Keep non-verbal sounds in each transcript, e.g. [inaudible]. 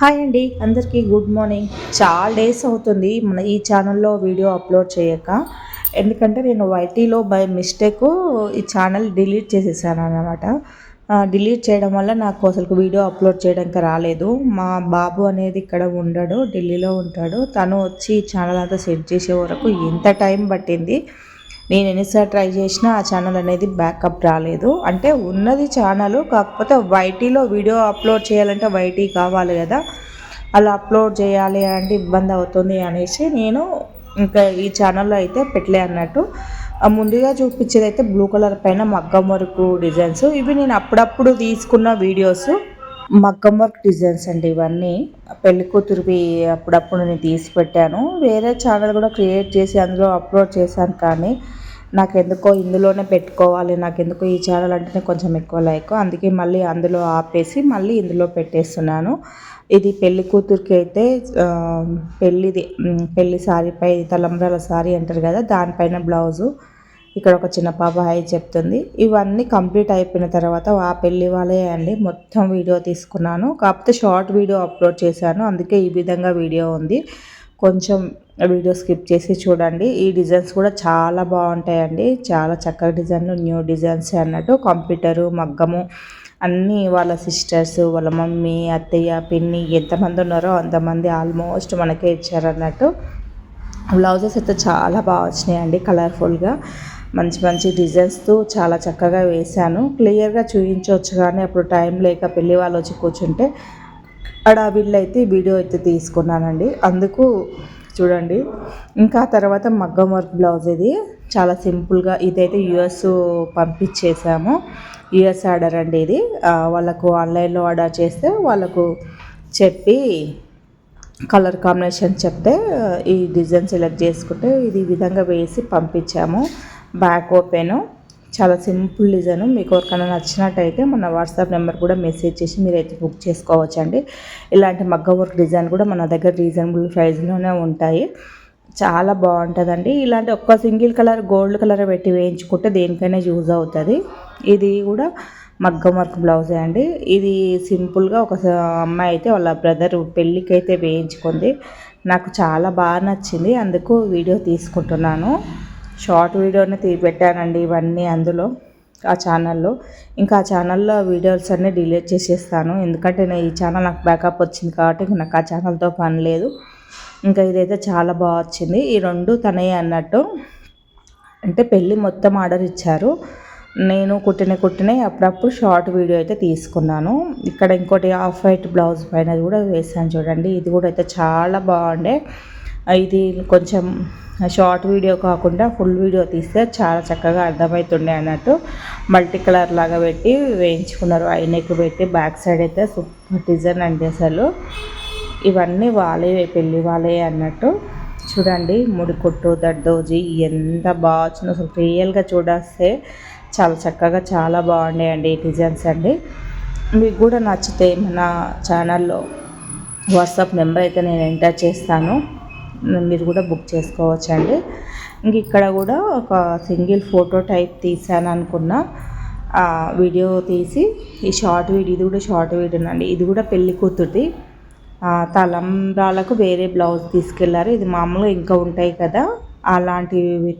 Hi అండి అందరికీ good morning. చాలా డేస్ అవుతుంది మన ఈ ఛానల్లో వీడియో అప్లోడ్ చేయక. ఎందుకంటే నేను వైటీలో బై మిస్టేక్ ఈ ఛానల్ డిలీట్ చేసేసాను అనమాట డిలీట్ చేయడం వల్ల నాకు అసలు వీడియో అప్లోడ్ చేయడానికి రాలేదు. మా బాబు అనేది ఇక్కడ ఉండడు ఢిల్లీలో ఉంటాడు. తను వచ్చి ఈ ఛానల్ అంతా సెట్ చేసే వరకు ఎంత టైం పట్టింది. నేను ఎన్నిసార్లు ట్రై చేసినా ఆ ఛానల్ అనేది బ్యాకప్ రాలేదు. అంటే ఉన్నది ఛానల్ కాకపోతే వైటీలో వీడియో అప్లోడ్ చేయాలంటే వైటీ కావాలి కదా. అలా అప్లోడ్ చేయాలి అంటే ఇబ్బంది అవుతుంది అనేసి నేను ఇంకా ఈ ఛానల్లో అయితే పెట్టలే అన్నట్టు. ముందుగా చూపించేది అయితే బ్లూ కలర్ పైన మగ్గం వరకు డిజైన్స్ ఇవి నేను అప్పుడప్పుడు తీసుకున్న వీడియోస్ మగ్గం వర్క్ డిజైన్స్ అండి ఇవన్నీ. పెళ్ళి కూతురువి అప్పుడప్పుడు నేను తీసి పెట్టాను. వేరే ఛానల్ కూడా క్రియేట్ చేసి అందులో అప్లోడ్ చేశాను కానీ నాకు ఎందుకో ఇందులోనే పెట్టుకోవాలి. నాకు ఎందుకో ఈ ఛానల్ అంటేనే కొంచెం ఎక్కువ లైక్ అందుకే మళ్ళీ అందులో ఆపేసి మళ్ళీ ఇందులో పెట్టేస్తున్నాను. ఇది పెళ్ళి కూతురికి అయితే పెళ్ళిది పెళ్ళి సారీపై తలంబ్రాల సారీ అంటారు కదా దానిపైన బ్లౌజు ఇక్కడ ఒక చిన్న పాప హాయ్ చెప్తుంది. ఇవన్నీ కంప్లీట్ అయిపోయిన తర్వాత ఆ పెళ్ళి వాళ్ళే అండి. మొత్తం వీడియో తీసుకున్నాను. కాకపోతే షార్ట్ వీడియో అప్లోడ్ చేశాను. అందుకే ఈ విధంగా వీడియో ఉంది. కొంచెం వీడియో స్కిప్ చేసి చూడండి. ఈ డిజైన్స్ కూడా చాలా బాగుంటాయండి. చాలా చక్కగా డిజైన్లు న్యూ డిజైన్స్ అన్నట్టు. కంప్యూటరు మగ్గము అన్నీ వాళ్ళ సిస్టర్స్ వాళ్ళ మమ్మీ అత్తయ్య పిన్ని ఎంతమంది ఉన్నారో అంతమంది ఆల్మోస్ట్ మనకే ఇచ్చారన్నట్టు. బ్లౌజెస్ అయితే చాలా బాగా వచ్చినాయండి కలర్ఫుల్గా. మంచి మంచి డిజైన్స్తో చాలా చక్కగా వేశాను. క్లియర్గా చూపించవచ్చు కానీ అప్పుడు టైం లేక పెళ్ళి వాళ్ళు వచ్చి కూర్చుంటే అడావిళ్ళు అయితే వీడియో అయితే తీసుకున్నానండి. అందుకు చూడండి. ఇంకా తర్వాత మగ్గం వర్క్ బ్లౌజ్ ఇది. చాలా సింపుల్గా ఇదైతే యుఎస్ పంపించేసాము యుఎస్ ఆర్డర్ అండి ఇది. వాళ్ళకు ఆన్లైన్లో ఆర్డర్ చేస్తే వాళ్ళకు చెప్పి కలర్ కాంబినేషన్ చెప్తే ఈ డిజైన్ సెలెక్ట్ చేసుకుంటే ఇది విధంగా వేసి పంపించాము. Back open. చాలా సింపుల్ డిజైన్. మీకు ఎవరికైనా నచ్చినట్టయితే మన వాట్సాప్ నెంబర్ కూడా మెసేజ్ చేసి మీరైతే బుక్ చేసుకోవచ్చండి. ఇలాంటి మగ్గ వర్క్ డిజైన్ కూడా మన దగ్గర రీజనబుల్ ప్రైస్లోనే ఉంటాయి. చాలా బాగుంటుందండి. ఇలాంటి ఒక్క సింగిల్ కలర్ గోల్డ్ కలర్ పెట్టి వేయించుకుంటే దేనికైనా యూజ్ అవుతుంది. ఇది కూడా మగ్గం వర్క్ బ్లౌజే అండి. ఇది సింపుల్గా ఒక అమ్మాయి అయితే వాళ్ళ బ్రదర్ పెళ్ళికి అయితే వేయించుకుంది. నాకు చాలా బాగా నచ్చింది. అందుకు వీడియో తీసుకుంటున్నాను. షార్ట్ వీడియోని తీపెట్టానండి ఇవన్నీ అందులో ఆ ఛానల్లో. ఇంకా ఆ ఛానల్లో వీడియోస్ అన్నీ డిలీట్ చేసేస్తాను. ఎందుకంటే నేను ఈ ఛానల్ నాకు బ్యాకప్ వచ్చింది కాబట్టి నాకు ఆ ఛానల్తో పని లేదు. ఇంకా ఇదైతే చాలా బాగా వచ్చింది. ఈ రెండు తనయ్య అన్నట్టు అంటే పెళ్ళి మొత్తం ఆర్డర్ ఇచ్చారు. నేను కుట్టిన కుట్టిన అప్పుడప్పుడు షార్ట్ వీడియో అయితే తీసుకున్నాను. ఇక్కడ ఇంకోటి ఆఫ్ వైట్ బ్లౌజ్ పైన కూడా వేసాను చూడండి. ఇది కూడా అయితే చాలా బాగుండే. ఇది కొంచెం షార్ట్ వీడియో కాకుండా ఫుల్ వీడియో తీస్తే చాలా చక్కగా అర్థమవుతుండే అన్నట్టు. మల్టీ కలర్ లాగా పెట్టి వేయించుకున్నారు. ఐనెక్ పెట్టి బ్యాక్ సైడ్ అయితే సూపర్ డిజైన్ అండి అసలు. ఇవన్నీ వాళ్ళే పెళ్ళి వాళ్ళే అన్నట్టు. చూడండి ముడికొట్టు దడ్డోజీ ఎంత బాగా వచ్చిందో. అసలు రియల్గా చూడస్తే చాలా చక్కగా చాలా బాగున్నాయండి ఈ డిజైన్స్ అండి. మీకు కూడా నచ్చితే మన ఛానల్లో వాట్సాప్ నెంబర్ అయితే నేను ఎంటర్ చేస్తాను. మీరు కూడా బుక్ చేసుకోవచ్చండి. ఇంక ఇక్కడ కూడా ఒక సింగిల్ ఫోటో టైప్ తీసాను అనుకున్న. వీడియో తీసి ఈ షార్ట్ వీడియో ఇది కూడా షార్ట్ వీడియో అండి ఇది కూడా పెళ్ళి కూతురుది. తలంబ్రాలకు వేరే బ్లౌజ్ తీసుకెళ్ళారు. ఇది మామూలుగా ఇంకా ఉంటాయి కదా. అలాంటివి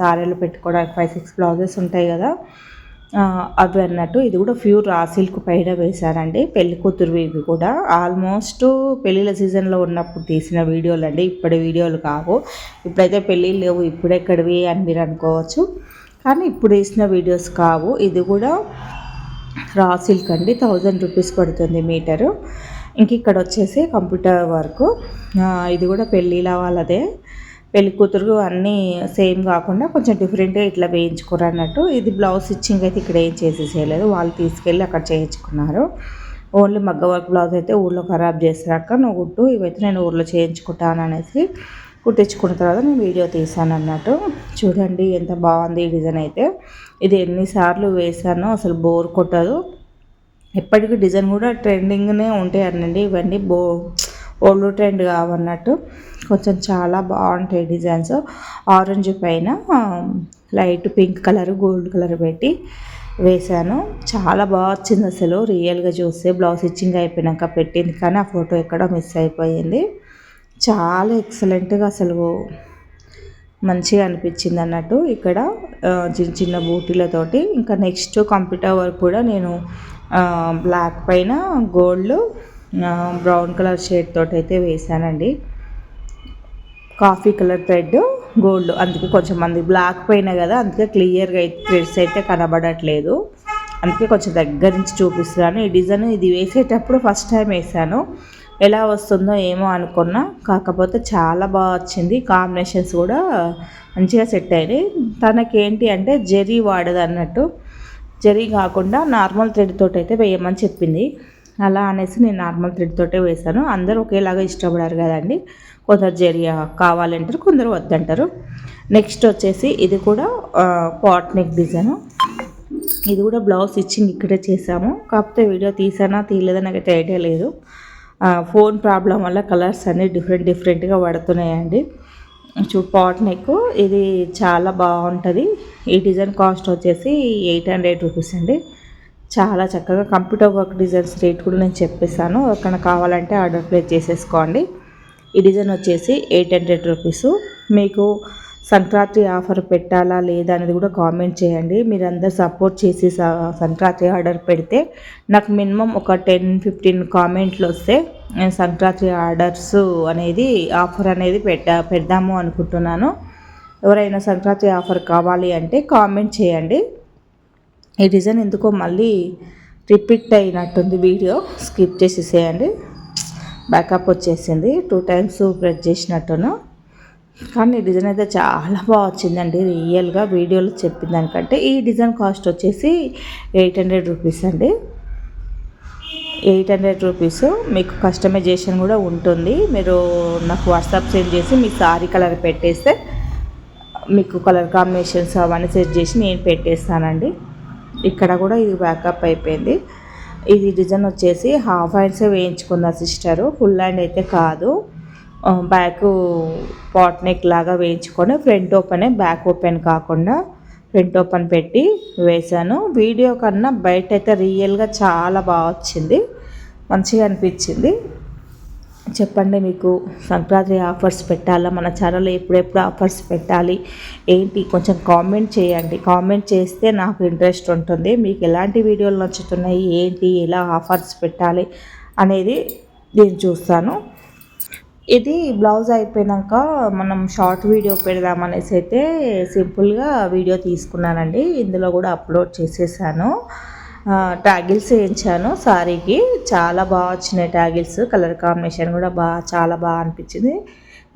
సారీలు పెట్టుకోవడానికి ఫైవ్ సిక్స్ బ్లౌజెస్ ఉంటాయి కదా. అవి అన్నట్టు ఇది కూడా ప్యూర్ రా సిల్క్ పైన వేశారండి. పెళ్ళి కూతురు ఇవి కూడా. ఆల్మోస్ట్ పెళ్ళిళ్ళ సీజన్లో ఉన్నప్పుడు తీసిన వీడియోలు అండి ఇప్పటి వీడియోలు కావు. ఇప్పుడైతే పెళ్ళిళ్ళు లేవు. ఇప్పుడెక్కడివి అని మీరు అనుకోవచ్చు. కానీ ఇప్పుడు వేసిన వీడియోస్ కావు. ఇది కూడా రా సిల్క్ అండి. థౌజండ్ రూపీస్ పడుతుంది మీటరు. ఇంక ఇక్కడ వచ్చేసి కంప్యూటర్ వర్క్. ఇది కూడా పెళ్ళిళ్ళ వాళ్ళదే. పెళ్ళి కూతురు అన్నీ సేమ్ కాకుండా కొంచెం డిఫరెంట్గా ఇట్లా వేయించుకోరు అన్నట్టు. ఇది బ్లౌజ్ స్టిచ్చింగ్ అయితే ఇక్కడ ఏం చేసేసేయలేదు. వాళ్ళు తీసుకెళ్ళి అక్కడ చేయించుకున్నారు. ఓన్లీ మగ్గ వర్క్ బ్లౌజ్ అయితే ఊళ్ళో ఖరాబ్ చేసాక నువ్వు గుట్టు ఇవైతే నేను ఊళ్ళో చేయించుకుంటాను అనేసి కుట్టించుకున్న తర్వాత నేను వీడియో తీసాను అన్నట్టు. చూడండి ఎంత బాగుంది ఈ డిజైన్ అయితే. ఇది ఎన్నిసార్లు వేసానో అసలు బోర్ కొట్టదు. ఎప్పటికీ డిజైన్ కూడా ట్రెండింగ్నే ఉంటాయి అనండి. ఇవన్నీ బో ఓల్డ్ ట్రెండ్ కావన్నట్టు. కొంచెం చాలా బాగుంటాయి డిజైన్స్. ఆరెంజ్ పైన light pink colour gold colour పెట్టి వేశాను. చాలా బాగా వచ్చింది అసలు. రియల్గా చూస్తే బ్లౌజ్ స్టిచ్చింగ్ అయిపోయినాక పెట్టింది కానీ ఆ ఫోటో ఎక్కడో మిస్ అయిపోయింది. చాలా ఎక్సలెంట్గా అసలు మంచిగా అనిపించింది అన్నట్టు ఇక్కడ చిన్న చిన్న బూటీలతోటి ఇంకా నెక్స్ట్ కంప్యూటర్ వర్క్ కూడా నేను బ్లాక్ పైన గోల్డ్ బ్రౌన్ కలర్ షేడ్ తోటి అయితే వేసానండి కాఫీ కలర్ థ్రెడ్ గోల్డ్. అందుకే కొంచెం మంది బ్లాక్ పైన కదా అందుకే క్లియర్గా అయితే థ్రెడ్స్ అయితే కనబడట్లేదు. అందుకే కొంచెం దగ్గర నుంచి చూపిస్తున్నాను. ఈ డిజైన్ ఇది వేసేటప్పుడు ఫస్ట్ టైం వేసాను ఎలా వస్తుందో ఏమో అనుకున్నా. కాకపోతే చాలా బాగా వచ్చింది. కాంబినేషన్స్ కూడా మంచిగా సెట్ అయినాయి. తనకేంటి అంటే జెరీ వాడదు అన్నట్టు జరీ కాకుండా నార్మల్ థ్రెడ్ తోటి అయితే వేయమని చెప్పింది. అలా అనేసి నేను నార్మల్ థ్రెడ్ తోటే వేసాను అందరూ ఒకేలాగా ఇష్టపడారు కదండి. కొందరు జెరియా కావాలంటారు కొందరు వద్దంటారు. నెక్స్ట్ వచ్చేసి ఇది కూడా పాట్ నెక్ డిజైన్. ఇది కూడా బ్లౌజ్ స్టిచ్చింగ్ ఇక్కడే చేసాము కాకపోతే వీడియో తీసానా తీయలేదా నాకైతే ఐడియా లేదు. ఫోన్ ప్రాబ్లం వల్ల కలర్స్ అన్నీ డిఫరెంట్ డిఫరెంట్గా పడుతున్నాయండి. చూ పాట్ నెక్ ఇది చాలా బాగుంటుంది. ఈ డిజైన్ కాస్ట్ వచ్చేసి ఎయిట్ హండ్రెడ్ రూపీస్ అండి. చాలా చక్కగా కంప్యూటర్ వర్క్ డిజైన్స్ రేట్ కూడా నేను చెప్పేసాను ఎక్కడ కావాలంటే ఆర్డర్ ప్లేస్ చేసేసుకోండి. ఈ డిజైన్ వచ్చేసి ఎయిట్ హండ్రెడ్ రూపీస్. మీకు సంక్రాంతి ఆఫర్ పెట్టాలా లేదా అనేది కూడా కామెంట్ చేయండి. మీరు అందరు సపోర్ట్ చేసి సంక్రాంతి ఆర్డర్ పెడితే నాకు మినిమం ఒక టెన్ ఫిఫ్టీన్ కామెంట్లు వస్తే నేను సంక్రాంతి ఆర్డర్స్ అనేది ఆఫర్ అనేది పెట్టా పెడదాము అనుకుంటున్నాను. ఎవరైనా సంక్రాంతి ఆఫర్ కావాలి అంటే కామెంట్ చేయండి. ఈ డిజైన్ ఎందుకో మళ్ళీ రిపీట్ అయినట్టుంది వీడియో. స్కిప్ చేసేసేయండి. బ్యాకప్ వచ్చేసింది. టూ టైమ్స్ ప్రెస్ చేసినట్టును. కానీ డిజైన్ అయితే చాలా బాగా వచ్చిందండి. రియల్గా వీడియోలో చెప్పిన దానికంటే ఈ డిజైన్ కాస్ట్ వచ్చేసి ఎయిట్ హండ్రెడ్ రూపీస్ అండి. ఎయిట్ హండ్రెడ్ రూపీస్ మీకు కస్టమైజేషన్ కూడా ఉంటుంది. మీరు నాకు వాట్సాప్ సెండ్ చేసి మీ సారీ కలర్ పెట్టేస్తే మీకు కలర్ కాంబినేషన్స్ అవన్నీ సెట్ చేసి నేను పెట్టేస్తానండి. ఇక్కడ కూడా ఇది బ్యాకప్ అయిపోయింది. ఇది డిజైన్ వచ్చేసి హాఫ్ హ్యాండ్సే వేయించుకుంది సిస్టరు. ఫుల్ హ్యాండ్ అయితే కాదు. బ్యాక్ పాట్ నెక్ లాగా వేయించుకొని ఫ్రంట్ ఓపెన్ బ్యాక్ ఓపెన్ కాకుండా ఫ్రంట్ ఓపెన్ పెట్టి వేశాను. వీడియో కన్నా బయట అయితే రియల్గా చాలా బాగా వచ్చింది. మంచిగా అనిపించింది. చెప్పండి మీకు సంక్రాంతి ఆఫర్స్ పెట్టాలా? మన ఛానల్లో ఎప్పుడెప్పుడు ఆఫర్స్ పెట్టాలి? ఏంటి? కొంచెం కామెంట్ చేయండి. కామెంట్ చేస్తే నాకు ఇంట్రెస్ట్ ఉంటుంది. మీకు ఎలాంటి వీడియోలు నచ్చుతున్నాయి? ఏంటి? ఎలా ఆఫర్స్ పెట్టాలి? అనేది నేను చూస్తాను. ఇది బ్లౌజ్ అయిపోయాక మనం షార్ట్ వీడియో పెడదామనేసి అయితే సింపుల్గా వీడియో తీసుకున్నానండి. ఇందులో కూడా అప్లోడ్ చేసేసాను. ట్యాగిల్స్ వేయించాను. సారీకి చాలా బాగా వచ్చినాయి ట్యాగిల్స్ కలర్ కాంబినేషన్ కూడా బాగా చాలా బాగా అనిపించింది.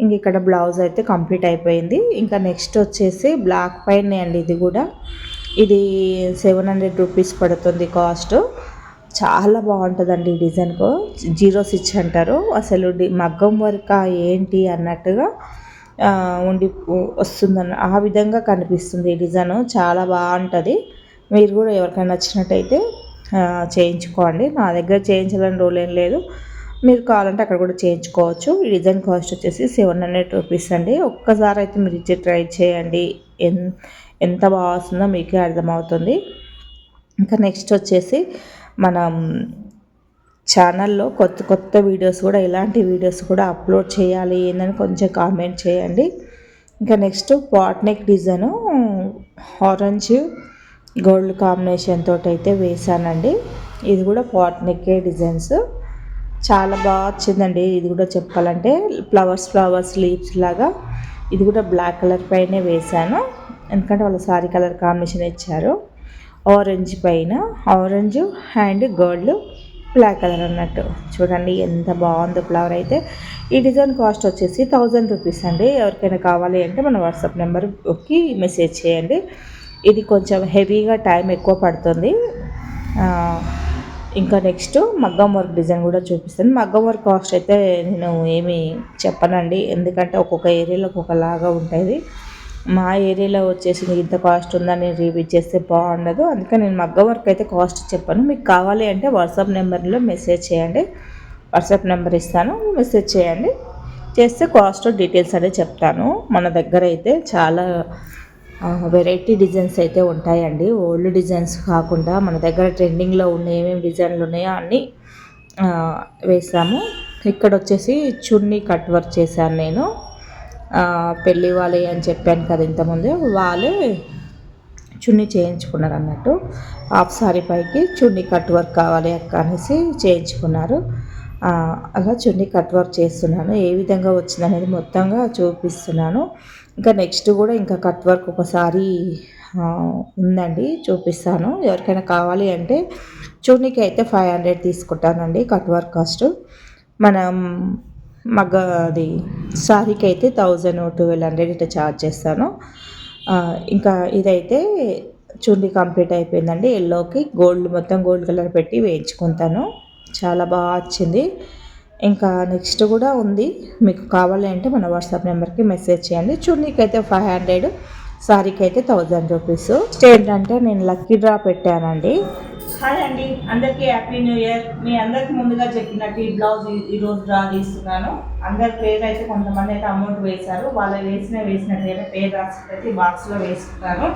ఇంక ఇక్కడ బ్లౌజ్ అయితే కంప్లీట్ అయిపోయింది. ఇంకా నెక్స్ట్ వచ్చేసి బ్లాక్ పైన అండి ఇది కూడా. ఇది సెవెన్ హండ్రెడ్ రూపీస్ పడుతుంది కాస్ట్. చాలా బాగుంటుందండి ఈ డిజైన్కు. జీరో స్టిచ్ అంటారు. అసలు మగ్గం వర్క్ ఏంటి అన్నట్టుగా ఉండి వస్తుందన్న ఆ విధంగా కనిపిస్తుంది ఈ డిజైన్. చాలా బాగుంటుంది. మీరు కూడా ఎవరికైనా నచ్చినట్టయితే చేయించుకోండి. నా దగ్గర చేయించాలని రూల్ ఏం లేదు. మీరు కావాలంటే అక్కడ కూడా చేయించుకోవచ్చు. ఈ డిజైన్ కాస్ట్ వచ్చేసి సెవెన్ హండ్రెడ్ రూపీస్ అండి. ఒక్కసారి అయితే మీరు ఇచ్చి ట్రై చేయండి. ఎన్ ఎంత బాగా వస్తుందో మీకే అర్థమవుతుంది. ఇంకా నెక్స్ట్ వచ్చేసి మనం ఛానల్లో కొత్త కొత్త వీడియోస్ కూడా ఇలాంటి వీడియోస్ కూడా అప్లోడ్ చేయాలి ఏందని కొంచెం కామెంట్ చేయండి. ఇంకా next pot neck design orange gold combination తోటి అయితే వేసానండి. ఇది కూడా పాట్ నెక్కే డిజైన్స్. చాలా బాగా వచ్చిందండి. ఇది కూడా చెప్పాలంటే ఫ్లవర్స్ ఫ్లవర్స్ లీవ్స్ లాగా. ఇది కూడా బ్లాక్ కలర్ పైనే వేసాను. ఎందుకంటే వాళ్ళ సారీ కలర్ కాంబినేషన్ ఇచ్చారు. ఆరెంజ్ పైన. Orange and gold black colour అన్నట్టు. చూడండి ఎంత బాగుందో ఫ్లవర్ అయితే. ఈ డిజైన్ కాస్ట్ వచ్చేసి థౌజండ్ రూపీస్ అండి. ఎవరికైనా కావాలి అంటే మన వాట్సాప్ నెంబర్కి మెసేజ్ చేయండి. ఇది కొంచెం హెవీగా టైం ఎక్కువ పడుతుంది. ఇంకా నెక్స్ట్ మగ్గం వర్క్ డిజైన్ కూడా చూపిస్తాను మగ్గం వర్క్ కాస్ట్ అయితే నేను ఏమి చెప్పనండి. ఎందుకంటే ఒక్కొక్క ఏరియాలో ఒక్కొక్కలాగా ఉంటుంది మా ఏరియాలో వచ్చేసి ఇంత కాస్ట్ ఉందని నేను రివ్యూ చేస్తే బాగుండదు. అందుకని నేను మగ్గం వర్క్ అయితే కాస్ట్ చెప్పాను. మీకు కావాలి అంటే వాట్సాప్ నెంబర్లో మెసేజ్ చేయండి. వాట్సాప్ నెంబర్ ఇస్తాను. మెసేజ్ చేయండి. చేస్తే కాస్ట్ డీటెయిల్స్ అనేది చెప్తాను. మన దగ్గర అయితే చాలా వెరైటీ డిజైన్స్ అయితే ఉంటాయండి. ఓల్డ్ డిజైన్స్ కాకుండా మన దగ్గర ట్రెండింగ్లో ఉన్న ఏమేమి డిజైన్లు ఉన్నాయో అన్నీ వేసాము. ఇక్కడ వచ్చేసి చున్నీ కట్ వర్క్ చేశాను నేను. పెళ్ళి వాళ్ళే అని చెప్పాను కదా ఇంతకుముందు. వాళ్ళే చున్నీ చేయించుకున్నారు అన్నట్టు. హాఫ్ సారీ పైకి చున్నీ కట్ వర్క్ కావాలి అక్క అనేసి చేయించుకున్నారు. అలా చున్నీ కట్ వర్క్ చేస్తున్నాను. ఏ విధంగా వచ్చింది అనేది మొత్తంగా చూపిస్తున్నాను. ఇంకా నెక్స్ట్ కూడా ఇంకా కట్ వర్క్ ఒకసారి ఉందండి చూపిస్తాను. ఎవరికైనా కావాలి అంటే చూడనికి అయితే ఫైవ్ హండ్రెడ్ తీసుకుంటానండి కట్ వర్క్ కాస్ట్ మనం మగ్గ అది సారీకి అయితే థౌజండ్ ట్వెల్వ్ హండ్రెడ్ ఇట్లా ఛార్జ్ చేస్తాను. ఇంకా ఇదైతే చుండి కంప్లీట్ అయిపోయిందండి. ఎల్లోకి గోల్డ్ మొత్తం గోల్డ్ కలర్ పెట్టి వేయించుకుంటాను. చాలా బాగా వచ్చింది. ఇంకా నెక్స్ట్ కూడా ఉంది. మీకు కావాలి అంటే మన వాట్సాప్ నెంబర్కి మెసేజ్ చేయండి. చున్నీకి అయితే ఫైవ్ హండ్రెడ్ సారీకి అయితే థౌజండ్ రూపీస్. ఏంటంటే నేను లక్కీ డ్రా పెట్టానండి. హాయ్ అండి. అందరికీ హ్యాపీ న్యూ ఇయర్. మీ అందరికి ముందుగా చెప్పినట్టు ఈ బ్లౌజ్ ఈరోజు డ్రా తీస్తున్నాను. అందరి పేరు అయితే కొంతమంది అయితే అమౌంట్ వేశారు. వాళ్ళు వేసిన వేసినట్టు పేరు రాసి బాక్స్లో వేసుకున్నాను.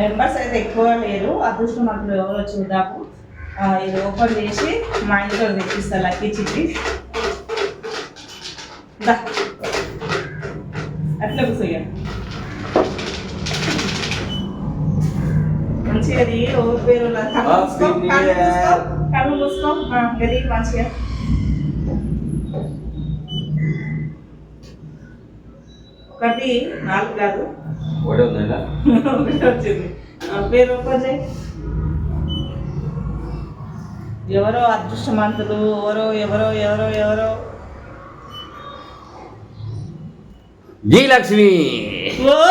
మెంబర్స్ అయితే ఎక్కువ లేరు. అదృష్టం మనకు ఎవరో చూద్దాము. ఇది ఓపెన్ చేసి మా ఇంట్లో తెప్పిస్తా లక్కీ చిట్టి. అట్లా కూర్చోయ్యా. మంచిగా అది పేరు కళ్ళు మూసుకో, గది మంచిగా. ఒకటి నాలుగు కాదు. [laughs] ఒకటే వచ్చింది. ఆ, పేరు చేయి. ఎవరో అదృష్టవంతులు ఎవరో ఎవరో ఎవరో ఎవరో. జీ లక్ష్మి. ఓ!